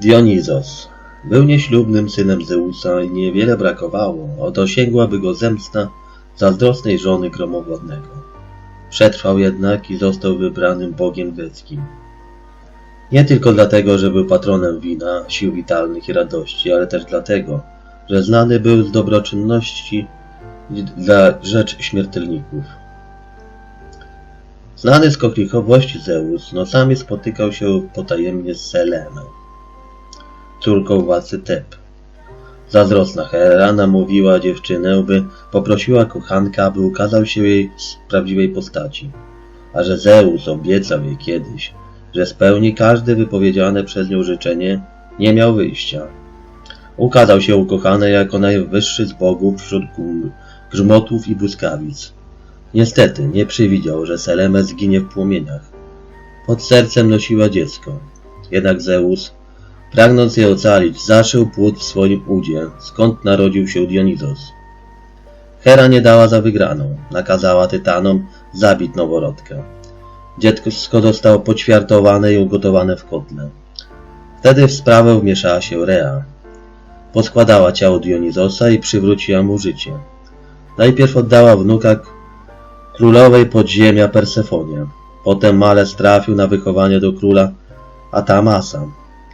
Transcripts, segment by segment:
Dionizos był nieślubnym synem Zeusa i niewiele brakowało, oto sięgłaby go zemsta zazdrosnej żony gromowładnego. Przetrwał jednak i został wybranym bogiem greckim. Nie tylko dlatego, że był patronem wina, sił witalnych i radości, ale też dlatego, że znany był z dobroczynności dla rzecz śmiertelników. Znany z kochlichowości Zeus nocami spotykał się potajemnie z Seleną, córką władcy Teb. Zazdrosna Hera namówiła dziewczynę, by poprosiła kochanka, aby ukazał się jej z prawdziwej postaci, a że Zeus obiecał jej kiedyś, że spełni każde wypowiedziane przez nią życzenie, nie miał wyjścia. Ukazał się ukochanej jako najwyższy z bogów wśród grzmotów i błyskawic. Niestety nie przewidział, że Seleme zginie w płomieniach. Pod sercem nosiła dziecko. Jednak Zeus, pragnąc je ocalić, zaszył płód w swoim udzie, skąd narodził się Dionizos. Hera nie dała za wygraną. Nakazała Tytanom zabić noworodkę. Dziecko zostało poćwiartowane i ugotowane w kotle. Wtedy w sprawę wmieszała się Rea. Poskładała ciało Dionizosa i przywróciła mu życie. Najpierw oddała wnuka królowej podziemia Persefonie. Potem Males trafił na wychowanie do króla Atamasa,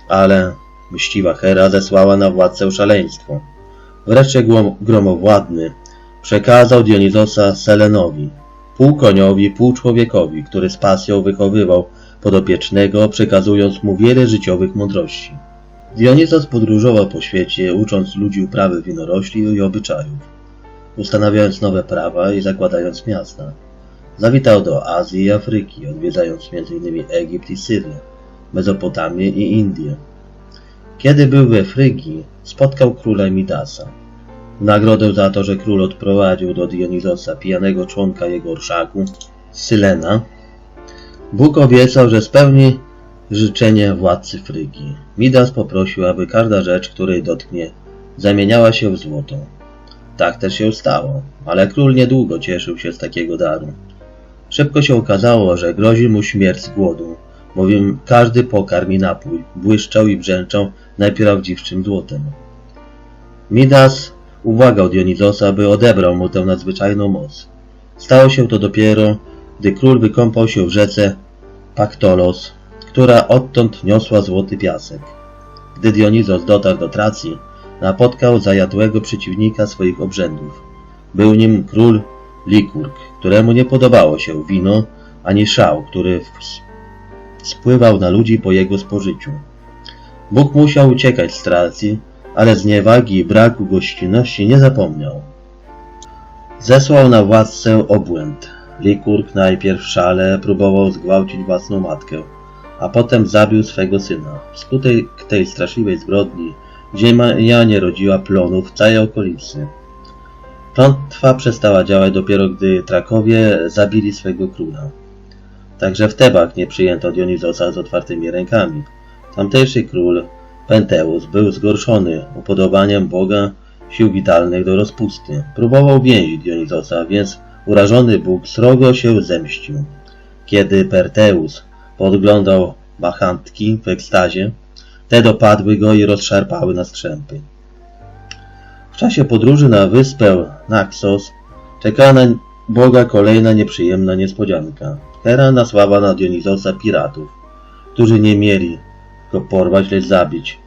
ale mściwa Hera zesłała na władcę szaleństwo. Wreszcie gromowładny przekazał Dionizosa Selenowi, pół koniowi, pół człowiekowi, który z pasją wychowywał podopiecznego, przekazując mu wiele życiowych mądrości. Dionizos podróżował po świecie, ucząc ludzi uprawy winorośli i obyczajów, ustanawiając nowe prawa i zakładając miasta. Zawitał do Azji i Afryki, odwiedzając m.in. Egipt i Syrię, Mezopotamię i Indię. Kiedy był we Frygii, spotkał króla Midasa. Nagrodę za to, że król odprowadził do Dionizosa pijanego członka jego orszaku, Sylena, Bóg obiecał, że spełni życzenie władcy Frygii. Midas poprosił, aby każda rzecz, której dotknie, zamieniała się w złoto. Tak też się stało, ale król niedługo cieszył się z takiego daru. Szybko się okazało, że grozi mu śmierć z głodu, bowiem każdy pokarm i napój błyszczał i brzęczał najprawdziwszym złotem. Midas ubłagał Dionizosa, by odebrał mu tę nadzwyczajną moc. Stało się to dopiero, gdy król wykąpał się w rzece Paktolos, która odtąd niosła złoty piasek. Gdy Dionizos dotarł do Tracji, napotkał zajadłego przeciwnika swoich obrzędów. Był nim król Likurg, któremu nie podobało się wino ani szał, który w- spływał na ludzi po jego spożyciu. Bóg musiał uciekać z Tracji, ale z niewagi i braku gościnności nie zapomniał. Zesłał na władcę obłęd. Likurg najpierw w szale próbował zgwałcić własną matkę, a potem zabił swego syna. Wskutek tej straszliwej zbrodni ziemia nie rodziła plonów w całej okolicy. Klątwa przestała działać dopiero gdy Trakowie zabili swego króla. Także w Tebach nie przyjęto Dionizosa z otwartymi rękami. Tamtejszy król, Penteus, był zgorszony upodobaniem Boga sił witalnych do rozpusty. Próbował więzić Dionizosa, więc urażony Bóg srogo się zemścił. Kiedy Perteus podglądał bachantki w ekstazie, te dopadły go i rozszarpały na strzępy. W czasie podróży na wyspę Naxos czekała na Boga kolejna nieprzyjemna niespodzianka. Hera nasłała na Dionizosa piratów, którzy nie mieli go porwać, lecz zabić.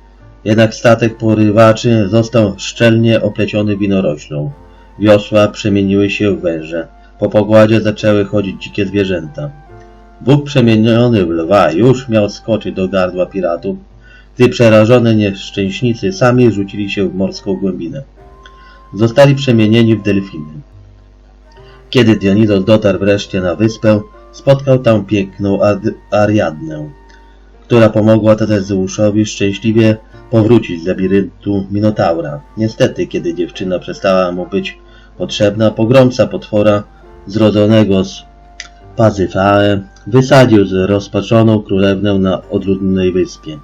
Jednak statek porywaczy został szczelnie opleciony winoroślą. Wiosła przemieniły się w węże. Po pogładzie zaczęły chodzić dzikie zwierzęta. Bóg przemieniony w lwa już miał skoczyć do gardła piratów, gdy przerażone nieszczęśnicy sami rzucili się w morską głębinę. Zostali przemienieni w delfiny. Kiedy Dionizos dotarł wreszcie na wyspę, spotkał tam piękną Ad- Ariadnę, która pomogła Tetezeuszowi szczęśliwie powrócić z labiryntu Minotaura. Niestety, kiedy dziewczyna przestała mu być potrzebna, pogromca potwora zrodzonego z Pazyfae wysadził zrozpaczoną królewnę na odludnej wyspie.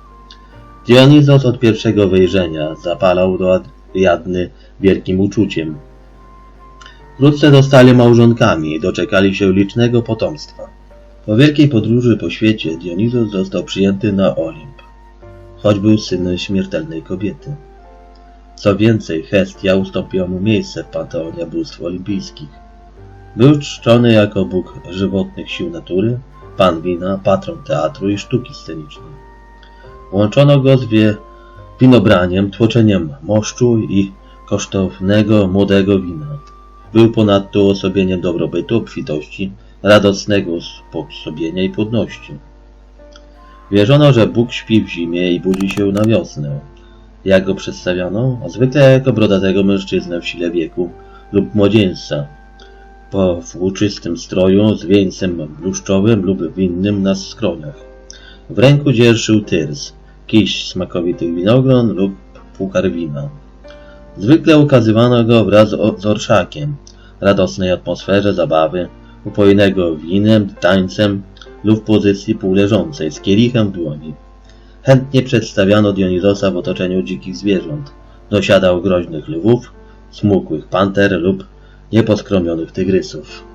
Dionizos od pierwszego wejrzenia zapalał do Ariadny wielkim uczuciem. Wkrótce zostali małżonkami i doczekali się licznego potomstwa. Po wielkiej podróży po świecie Dionizos został przyjęty na Olimp. choć był synem śmiertelnej kobiety. Co więcej, Hestia ustąpiła mu miejsce w panteonie bóstw olimpijskich. Był czczony jako bóg żywotnych sił natury, pan wina, patron teatru i sztuki scenicznej. Łączono go z wie winobraniem, tłoczeniem moszczu i kosztownego młodego wina. Był ponadto uosobieniem dobrobytu, obfitości, radosnego sposobienia i płodności. Wierzono, że Bóg śpi w zimie i budzi się na wiosnę. Jak go przedstawiano? Zwykle jako brodatego mężczyznę w sile wieku lub młodzieńca, po włóczystym stroju z wieńcem bluszczowym lub winnym na skroniach. W ręku dzierżył tyrs, kiść smakowitych winogron lub puchar wina. Zwykle ukazywano go wraz z orszakiem, radosnej atmosferze zabawy, upojnego winem, tańcem lub pozycji półleżącej z kielichem w dłoni. Chętnie przedstawiano Dionizosa w otoczeniu dzikich zwierząt. Dosiadał groźnych lwów, smukłych panter lub nieposkromionych tygrysów.